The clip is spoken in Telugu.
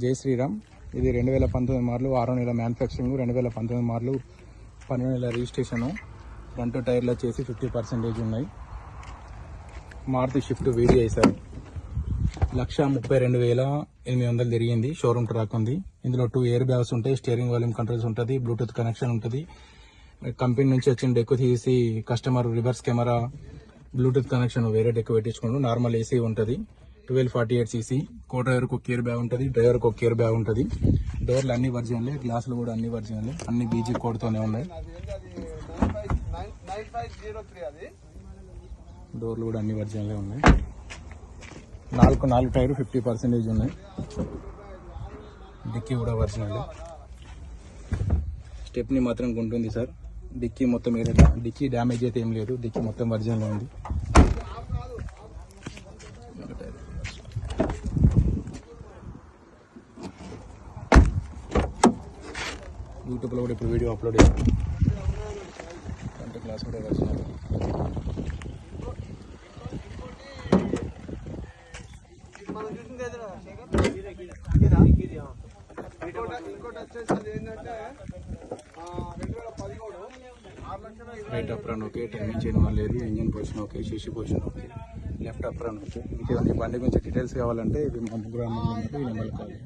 జై శ్రీరామ్. ఇది రెండు వేల పంతొమ్మిది మార్లు ఆరో నెల మ్యానుఫ్యాక్చరింగ్ రెండు వేల పంతొమ్మిది మార్లు పన్నెండు నెల రిజిస్ట్రేషను. ఫ్రంట్ టైర్లు వచ్చేసి ఫిఫ్టీ పర్సెంటేజ్ ఉన్నాయి. మారుతి షిఫ్ట్ వీడి సార్. లక్ష ముప్పై రెండు వేల ఎనిమిది వందలు తిరిగింది షోరూమ్ ట్రాక్ ఉంది. ఇందులో టూ ఎయిర్ బ్యాగ్స్ ఉంటాయి స్టీరింగ్ వాల్యూమ్ కంట్రోల్స్ ఉంటుంది బ్లూటూత్ కనెక్షన్ ఉంటుంది. కంపెనీ నుంచి వచ్చిన డెక్కు తీసి customer reverse camera Bluetooth connection వేరే డెక్కు పెట్టించుకోండు నార్మల్ ఏసీ ఉంటుంది. Twelve forty eight CC. Co డ్రైవర్కి ఒక కేర్ బ్యాగ్ ఉంటుంది డ్రైవర్కి ఒక కేర్ బ్యాగ్ ఉంటుంది డోర్లు అన్ని వర్జన్లే గ్లాసులు కూడా అన్ని వర్జిన్లే అన్ని బీజీ కోడ్తోనే ఉన్నాయి. డోర్లు కూడా అన్ని వర్జన్లే ఉన్నాయి. నాలుగు నాలుగు టైర్ ఫిఫ్టీ పర్సెంటేజ్ ఉన్నాయి. డిక్కీ కూడా ఒరిజినల్ స్టెప్ని మాత్రం ఉంటుంది సార్. డిక్కీ మొత్తం ఏదైనా డిక్కీ డ్యామేజ్ అయితే ఏం లేదు డిక్కీ మొత్తం ఒరిజినల్ ఉంది. యూట్యూబ్లో కూడా ఇప్పుడు వీడియో అప్లోడ్ చేయాలి అంటే క్లాస్ కూడా ఒరిజినల్ ఇంకోటి వచ్చేసి ఏంటంటే రెండు వేల పదిహేడు right up run okay timing చేయడం వల్ల లేదు engine position okay శీషి position okay left up run okay మీకు బండి గురించి డీటెయిల్స్ కావాలంటే ఇవి మా ముగ్గురు అమ్మ ఈ నెంబర్కి కావాలి